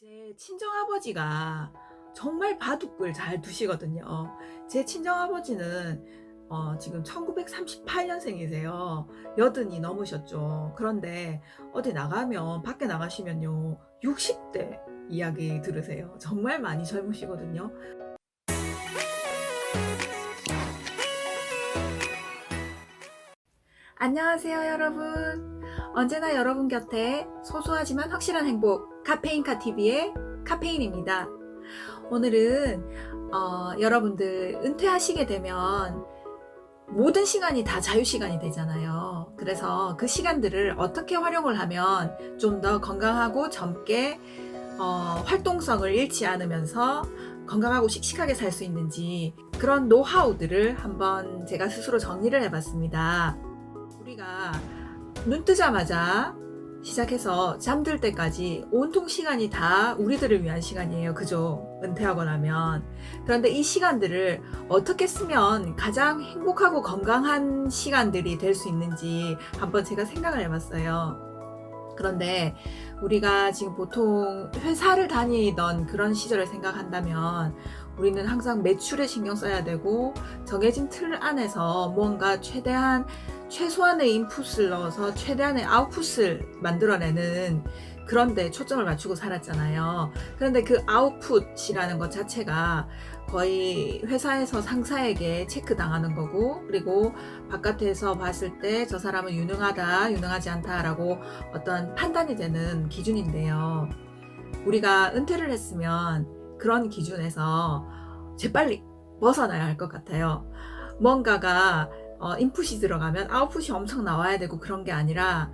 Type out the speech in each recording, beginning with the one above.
제 친정아버지가 정말 바둑을 잘 두시거든요. 제 친정아버지는 어, 지금 1938년생이세요. 여든이 넘으셨죠. 그런데 어디 나가면, 밖에 나가시면요. 60대 이야기 들으세요. 정말 많이 젊으시거든요. 안녕하세요, 여러분. 언제나 여러분 곁에 소소하지만 확실한 행복, 카페인카 TV의 카페인입니다. 오늘은 어, 여러분들 은퇴하시게 되면 모든 시간이 다 자유 시간이 되잖아요. 그래서 그 시간들을 어떻게 활용을 하면 좀 더 건강하고 젊게 어, 활동성을 잃지 않으면서 건강하고 씩씩하게 살 수 있는지 그런 노하우들을 한번 제가 스스로 정리를 해봤습니다. 우리가 눈 뜨자마자 시작해서 잠들 때까지 온통 시간이 다 우리들을 위한 시간이에요. 그죠? 은퇴하고 나면. 그런데 이 시간들을 어떻게 쓰면 가장 행복하고 건강한 시간들이 될 수 있는지 한번 제가 생각을 해봤어요. 그런데 우리가 지금 보통 회사를 다니던 그런 시절을 생각한다면 우리는 항상 매출에 신경 써야 되고 정해진 틀 안에서 무언가 최대한 최소한의 인풋을 넣어서 최대한의 아웃풋을 만들어내는 그런데 초점을 맞추고 살았잖아요. 그런데 그 아웃풋이라는 것 자체가 거의 회사에서 상사에게 체크당하는 거고, 그리고 바깥에서 봤을 때 저 사람은 유능하다, 유능하지 않다라고 어떤 판단이 되는 기준인데요. 우리가 은퇴를 했으면 그런 기준에서 재빨리 벗어나야 할 것 같아요. 뭔가가 어, 인풋이 들어가면 아웃풋이 엄청 나와야 되고 그런 게 아니라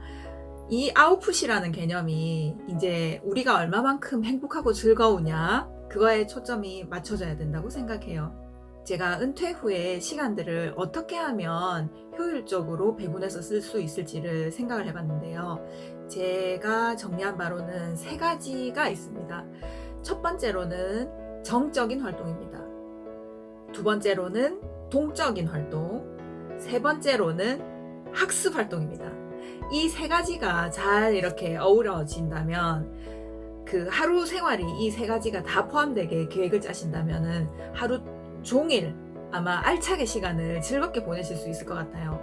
이 아웃풋이라는 개념이 이제 우리가 얼마만큼 행복하고 즐거우냐 그거에 초점이 맞춰져야 된다고 생각해요. 제가 은퇴 후에 시간들을 어떻게 하면 효율적으로 배분해서 쓸 수 있을지를 생각을 해봤는데요. 제가 정리한 바로는 세 가지가 있습니다. 첫 번째로는 정적인 활동입니다. 두 번째로는 동적인 활동. 세 번째로는 학습 활동입니다. 이 세 가지가 잘 이렇게 어우러진다면 그 하루 생활이 이 세 가지가 다 포함되게 계획을 짜신다면은 하루 종일 아마 알차게 시간을 즐겁게 보내실 수 있을 것 같아요.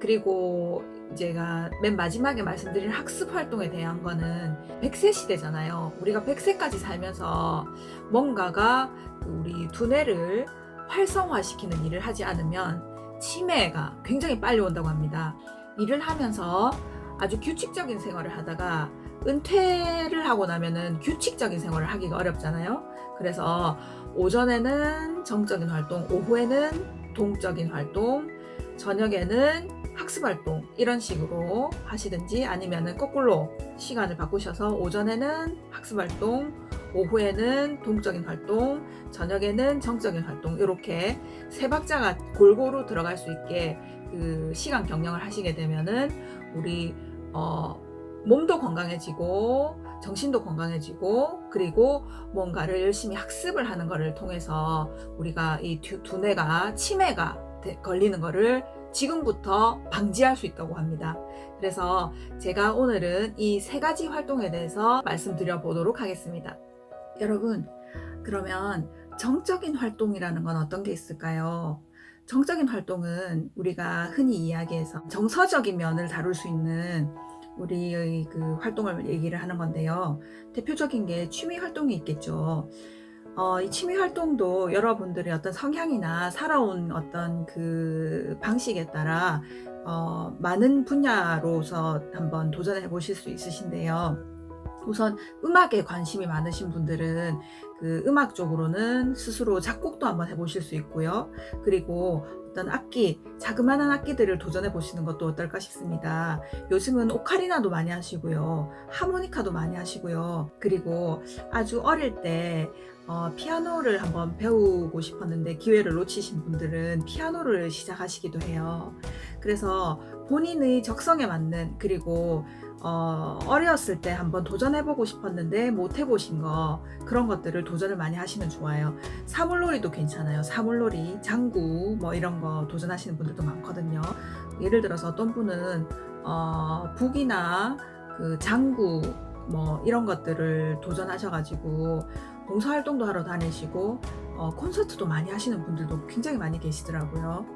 그리고 제가 맨 마지막에 말씀드린 학습 활동에 대한 거는 100세 시대잖아요. 우리가 100세까지 살면서 뭔가가 그 우리 두뇌를 활성화시키는 일을 하지 않으면 치매가 굉장히 빨리 온다고 합니다. 일을 하면서 아주 규칙적인 생활을 하다가 은퇴를 하고 나면은 규칙적인 생활을 하기가 어렵잖아요. 그래서 오전에는 정적인 활동, 오후에는 동적인 활동, 저녁에는 학습 활동 이런 식으로 하시든지 아니면은 거꾸로 시간을 바꾸셔서 오전에는 학습 활동, 오후에는 동적인 활동, 저녁에는 정적인 활동 이렇게 세 박자가 골고루 들어갈 수 있게 그 시간 경영을 하시게 되면은 우리 어 몸도 건강해지고 정신도 건강해지고 그리고 뭔가를 열심히 학습을 하는 것을 통해서 우리가 이 두- 두뇌가 치매가 되- 걸리는 거를 지금부터 방지할 수 있다고 합니다. 그래서 제가 오늘은 이 세 가지 활동에 대해서 말씀드려 보도록 하겠습니다. 여러분, 그러면 정적인 활동이라는 건 어떤 게 있을까요? 정적인 활동은 우리가 흔히 이야기해서 정서적인 면을 다룰 수 있는 우리의 그 활동을 얘기를 하는 건데요. 대표적인 게 취미 활동이 있겠죠. 어, 이 취미 활동도 여러분들의 어떤 성향이나 살아온 어떤 그 방식에 따라 어, 많은 분야로서 한번 도전해 보실 수 있으신데요. 우선 음악에 관심이 많으신 분들은 그 음악 쪽으로는 스스로 작곡도 한번 해보실 수 있고요. 그리고 어떤 악기, 자그마한 악기들을 도전해 보시는 것도 어떨까 싶습니다. 요즘은 오카리나도 많이 하시고요. 하모니카도 많이 하시고요. 그리고 아주 어릴 때 어, 피아노를 한번 배우고 싶었는데 기회를 놓치신 분들은 피아노를 시작하시기도 해요. 그래서 본인의 적성에 맞는 그리고 어, 어렸을 때 한번 도전해보고 싶었는데 못 해보신 거 그런 것들을 도전을 많이 하시면 좋아요. 사물놀이도 괜찮아요. 사물놀이, 장구 뭐 이런 거 도전하시는 분들도 많거든요. 예를 들어서 어떤 분은 어, 북이나 그 장구 뭐 이런 것들을 도전하셔가지고 봉사활동도 하러 다니시고 어, 콘서트도 많이 하시는 분들도 굉장히 많이 계시더라고요.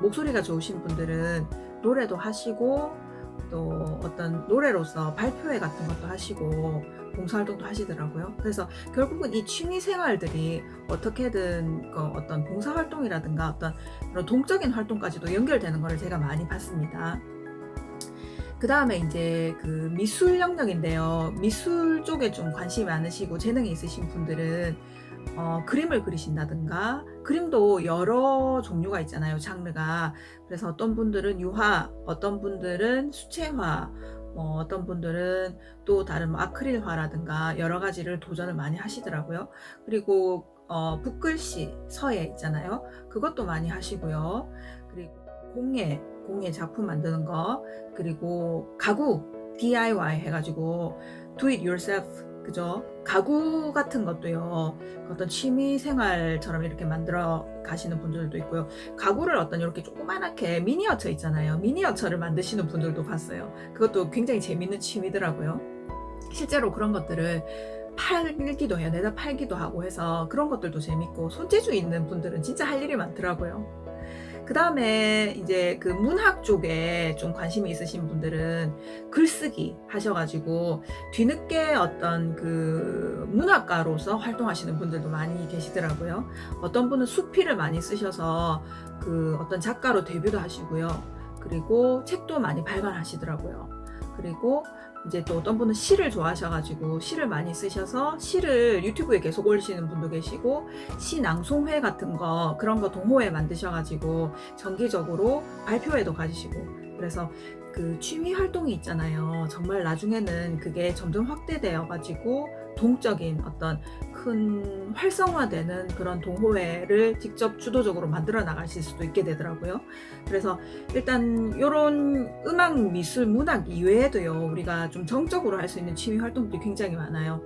목소리가 좋으신 분들은 노래도 하시고 또 어떤 노래로서 발표회 같은 것도 하시고 봉사활동도 하시더라고요. 그래서 결국은 이 취미 생활들이 어떻게든 그 어떤 봉사활동이라든가 어떤 그런 동적인 활동까지도 연결되는 것을 제가 많이 봤습니다. 그 다음에 이제 그 미술 영역인데요. 미술 쪽에 좀 관심이 많으시고 재능이 있으신 분들은 어, 그림을 그리신다든가 그림도 여러 종류가 있잖아요. 장르가. 그래서 어떤 분들은 유화, 어떤 분들은 수채화, 뭐 어떤 분들은 또 다른 뭐 아크릴화라든가 여러 가지를 도전을 많이 하시더라고요. 그리고 어, 붓글씨, 서예 있잖아요. 그것도 많이 하시고요. 그리고 공예, 공예 작품 만드는 거, 그리고 가구, DIY 해가지고 do it yourself, 그죠? 가구 같은 것도요. 어떤 취미 생활처럼 이렇게 만들어 가시는 분들도 있고요. 가구를 어떤 이렇게 조그만하게 미니어처 있잖아요. 미니어처를 만드시는 분들도 봤어요. 그것도 굉장히 재밌는 취미더라고요. 실제로 그런 것들을 팔기도 해요. 내다 팔기도 하고 해서 그런 것들도 재밌고 손재주 있는 분들은 진짜 할 일이 많더라고요. 그 다음에 이제 그 문학 쪽에 좀 관심이 있으신 분들은 글쓰기 하셔가지고 뒤늦게 어떤 그 문학가로서 활동하시는 분들도 많이 계시더라고요. 어떤 분은 수필을 많이 쓰셔서 그 어떤 작가로 데뷔도 하시고요. 그리고 책도 많이 발간하시더라고요. 그리고 이제 또 어떤 분은 시를 좋아하셔가지고 시를 많이 쓰셔서 시를 유튜브에 계속 올리시는 분도 계시고 시 낭송회 같은 거 그런 거 동호회 만드셔가지고 정기적으로 발표회도 가지시고 그래서 그 취미 활동이 있잖아요. 정말 나중에는 그게 점점 확대되어 가지고 동적인 어떤 큰 활성화되는 그런 동호회를 직접 주도적으로 만들어 나가실 수도 있게 되더라고요. 그래서 일단 이런 음악, 미술, 문학 이외에도요, 우리가 좀 정적으로 할 수 있는 취미 활동들이 굉장히 많아요.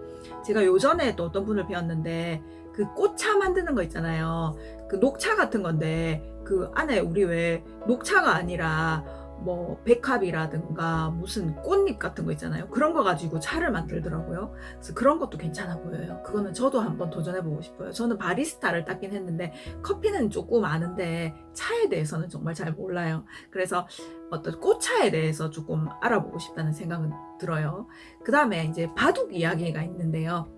제가 요전에 또 어떤 분을 배웠는데, 그 꽃차 만드는 거 있잖아요. 그 녹차 같은 건데, 그 안에 우리 왜 녹차가 아니라 뭐 백합이라든가 무슨 꽃잎 같은 거 있잖아요. 그런 거 가지고 차를 만들더라고요. 그래서 그런 것도 괜찮아 보여요. 그거는 저도 한번 도전해 보고 싶어요. 저는 바리스타를 땄긴 했는데 커피는 조금 아는데 차에 대해서는 정말 잘 몰라요. 그래서 어떤 꽃차에 대해서 조금 알아보고 싶다는 생각은 들어요. 그 다음에 이제 바둑 이야기가 있는데요.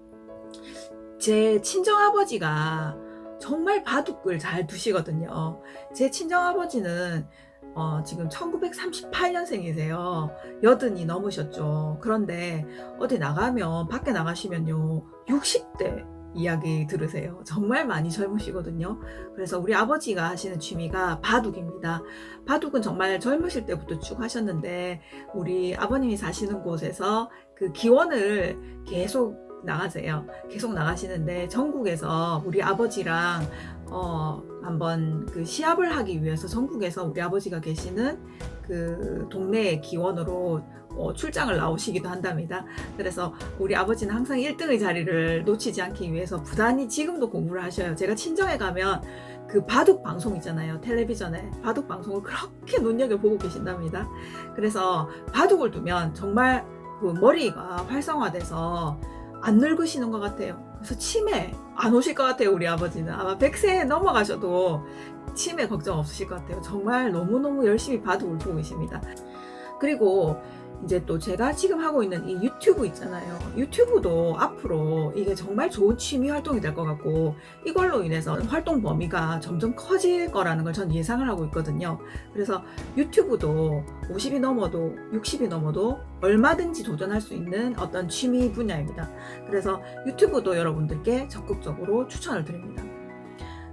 제 친정아버지가 정말 바둑을 잘 두시거든요. 제 친정아버지는 어, 지금 1938년생이세요. 여든이 넘으셨죠. 그런데 어디 나가면, 밖에 나가시면요, 60대 이야기 들으세요. 정말 많이 젊으시거든요. 그래서 우리 아버지가 하시는 취미가 바둑입니다. 바둑은 정말 젊으실 때부터 쭉 하셨는데, 우리 아버님이 사시는 곳에서 그 기원을 계속 나가세요. 계속 나가시는데, 전국에서 우리 아버지랑 어, 한번 그 시합을 하기 위해서 전국에서 우리 아버지가 계시는 그 동네의 기원으로 어, 출장을 나오시기도 한답니다. 그래서 우리 아버지는 항상 1등의 자리를 놓치지 않기 위해서 부단히 지금도 공부를 하셔요. 제가 친정에 가면 그 바둑 방송 있잖아요. 텔레비전에 바둑 방송을 그렇게 눈여겨보고 계신답니다. 그래서 바둑을 두면 정말 그 머리가 활성화돼서 안 늙으시는 것 같아요. 그래서 치매 안 오실 것 같아요, 우리 아버지는. 아마 100세 넘어가셔도 치매 걱정 없으실 것 같아요. 정말 너무너무 열심히 바둑을 두고 계십니다. 그리고 이제 또 제가 지금 하고 있는 이 유튜브 있잖아요. 유튜브도 앞으로 이게 정말 좋은 취미 활동이 될 것 같고 이걸로 인해서 활동 범위가 점점 커질 거라는 걸 전 예상을 하고 있거든요. 그래서 유튜브도 50이 넘어도 60이 넘어도 얼마든지 도전할 수 있는 어떤 취미 분야입니다. 그래서 유튜브도 여러분들께 적극적으로 추천을 드립니다.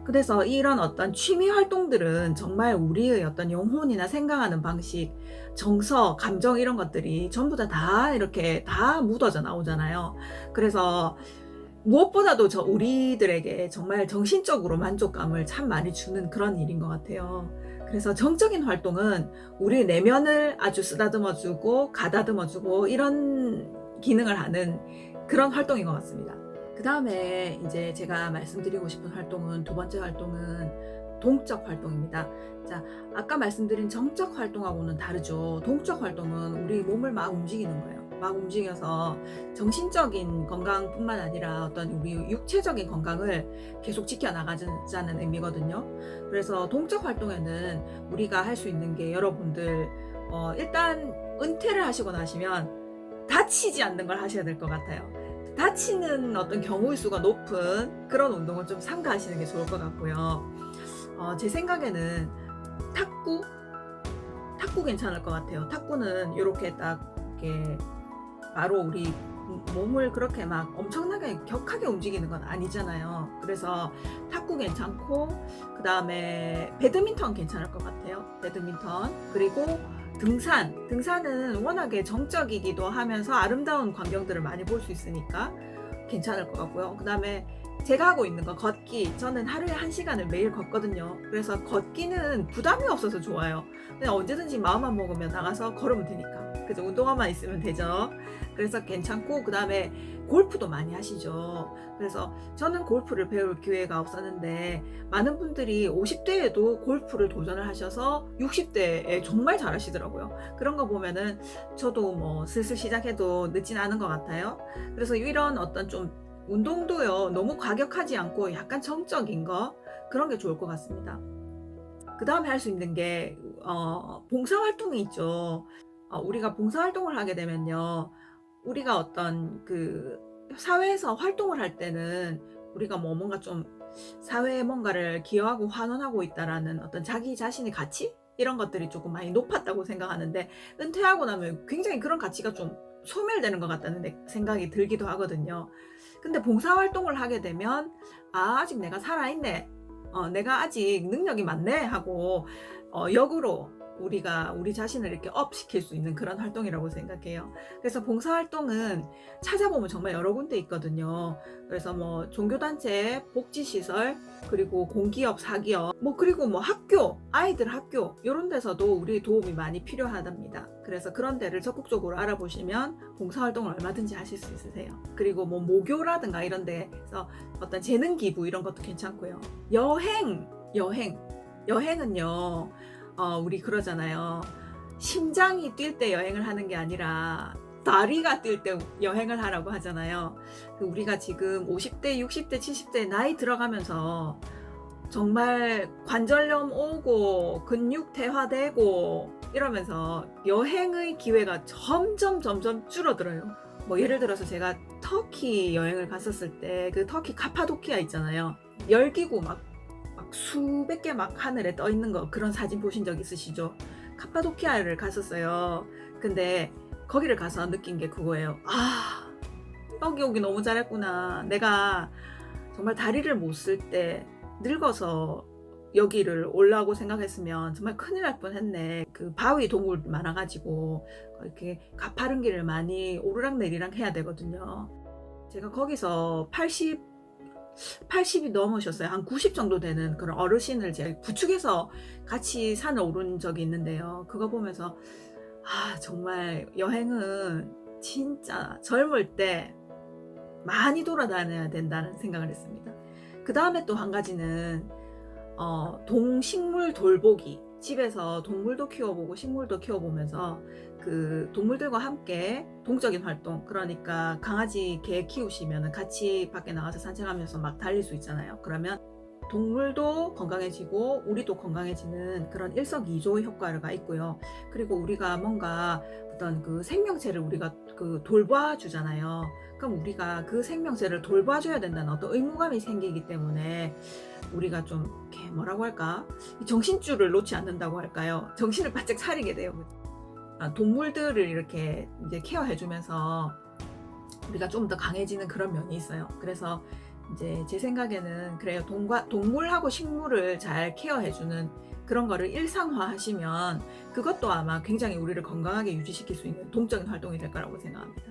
그래서 이런 어떤 취미 활동들은 정말 우리의 어떤 영혼이나 생각하는 방식, 정서, 감정 이런 것들이 전부 다 다 이렇게 다 묻어져 나오잖아요. 그래서 무엇보다도 저 우리들에게 정말 정신적으로 만족감을 참 많이 주는 그런 일인 것 같아요. 그래서 정적인 활동은 우리 내면을 아주 쓰다듬어주고 가다듬어주고 이런 기능을 하는 그런 활동인 것 같습니다. 그 다음에 이제 제가 말씀드리고 싶은 활동은 두 번째 활동은 동적 활동입니다. 자, 아까 말씀드린 정적 활동하고는 다르죠. 동적 활동은 우리 몸을 막 움직이는 거예요. 막 움직여서 정신적인 건강뿐만 아니라 어떤 우리 육체적인 건강을 계속 지켜나가자는 의미거든요. 그래서 동적 활동에는 우리가 할 수 있는 게 여러분들 어, 일단 은퇴를 하시고 나시면 다치지 않는 걸 하셔야 될 것 같아요. 다치는 어떤 경우의 수가 높은 그런 운동을 좀 삼가하시는 게 좋을 것 같고요. 어, 제 생각에는 탁구? 탁구 괜찮을 것 같아요. 탁구는 이렇게 딱 이렇게 바로 우리 몸을 그렇게 막 엄청나게 격하게 움직이는 건 아니잖아요. 그래서 탁구 괜찮고 그 다음에 배드민턴 괜찮을 것 같아요. 배드민턴 그리고 등산. 등산은 워낙에 정적이기도 하면서 아름다운 광경들을 많이 볼 수 있으니까 괜찮을 것 같고요. 그 다음에 제가 하고 있는 거 걷기. 저는 하루에 한 시간을 매일 걷거든요. 그래서 걷기는 부담이 없어서 좋아요. 그냥 언제든지 마음만 먹으면 나가서 걸으면 되니까. 그죠? 운동화만 있으면 되죠. 그래서 괜찮고, 그 다음에 골프도 많이 하시죠. 그래서 저는 골프를 배울 기회가 없었는데, 많은 분들이 50대에도 골프를 도전을 하셔서 60대에 정말 잘하시더라고요. 그런 거 보면은 저도 뭐 슬슬 시작해도 늦진 않은 것 같아요. 그래서 이런 어떤 좀 운동도요, 너무 과격하지 않고 약간 정적인 거, 그런 게 좋을 것 같습니다. 그 다음에 할 수 있는 게, 어, 봉사활동이 있죠. 어, 우리가 봉사활동을 하게 되면요, 우리가 어떤 그 사회에서 활동을 할 때는 우리가 뭐 뭔가 좀 사회에 뭔가를 기여하고 환원하고 있다라는 어떤 자기 자신의 가치? 이런 것들이 조금 많이 높았다고 생각하는데, 은퇴하고 나면 굉장히 그런 가치가 좀 소멸되는 것 같다는 생각이 들기도 하거든요. 근데 봉사활동을 하게 되면, 아, 아직 내가 살아있네. 어, 내가 아직 능력이 많네. 하고, 어, 역으로 우리가 우리 자신을 이렇게 업 시킬 수 있는 그런 활동이라고 생각해요. 그래서 봉사활동은 찾아보면 정말 여러 군데 있거든요. 그래서 뭐 종교단체, 복지시설, 그리고 공기업, 사기업, 뭐 그리고 뭐 학교, 아이들 학교 이런 데서도 우리 도움이 많이 필요하답니다. 그래서 그런 데를 적극적으로 알아보시면 봉사활동을 얼마든지 하실 수 있으세요. 그리고 뭐 모교라든가 이런 데서 어떤 재능 기부 이런 것도 괜찮고요. 여행, 여행, 여행은요. 어, 우리 그러잖아요. 심장이 뛸 때 여행을 하는 게 아니라 다리가 뛸 때 여행을 하라고 하잖아요. 그 우리가 지금 50대, 60대, 70대 나이 들어가면서 정말 관절염 오고 근육 퇴화되고 이러면서 여행의 기회가 점점 점점 줄어들어요. 뭐 예를 들어서 제가 터키 여행을 갔었을 때 그 터키 카파도키아 있잖아요. 열기구 막, 막 수백 개 막 하늘에 떠 있는 거 그런 사진 보신 적 있으시죠? 카파도키아를 갔었어요. 근데 거기를 가서 느낀 게 그거예요. 아, 여기 오기 너무 잘했구나. 내가 정말 다리를 못 쓸 때 늙어서 여기를 올라오고 생각했으면 정말 큰일 날 뻔했네. 그 바위 동굴 많아가지고 이렇게 가파른 길을 많이 오르락 내리락 해야 되거든요. 제가 거기서 80 80이 넘으셨어요. 한 90 정도 되는 그런 어르신을 제가 부축해서 같이 산을 오른 적이 있는데요. 그거 보면서 아, 정말 여행은 진짜 젊을 때 많이 돌아다녀야 된다는 생각을 했습니다. 그 다음에 또 한 가지는 어, 동식물 돌보기. 집에서 동물도 키워보고 식물도 키워보면서 그 동물들과 함께 동적인 활동 그러니까 강아지 개 키우시면 같이 밖에 나가서 산책하면서 막 달릴 수 있잖아요. 그러면 동물도 건강해지고 우리도 건강해지는 그런 일석이조의 효과가 있고요. 그리고 우리가 뭔가 어떤 그 생명체를 우리가 그 돌봐주잖아요. 그럼 우리가 그 생명체를 돌봐줘야 된다는 어떤 의무감이 생기기 때문에 우리가 좀 이렇게 뭐라고 할까? 이 정신줄을 놓지 않는다고 할까요? 정신을 바짝 차리게 돼요. 아, 동물들을 이렇게 이제 케어해주면서 우리가 좀 더 강해지는 그런 면이 있어요. 그래서 이제 제 생각에는 그래요. 동과, 동물하고 식물을 잘 케어해주는 그런 거를 일상화 하시면 그것도 아마 굉장히 우리를 건강하게 유지시킬 수 있는 동적인 활동이 될 거라고 생각합니다.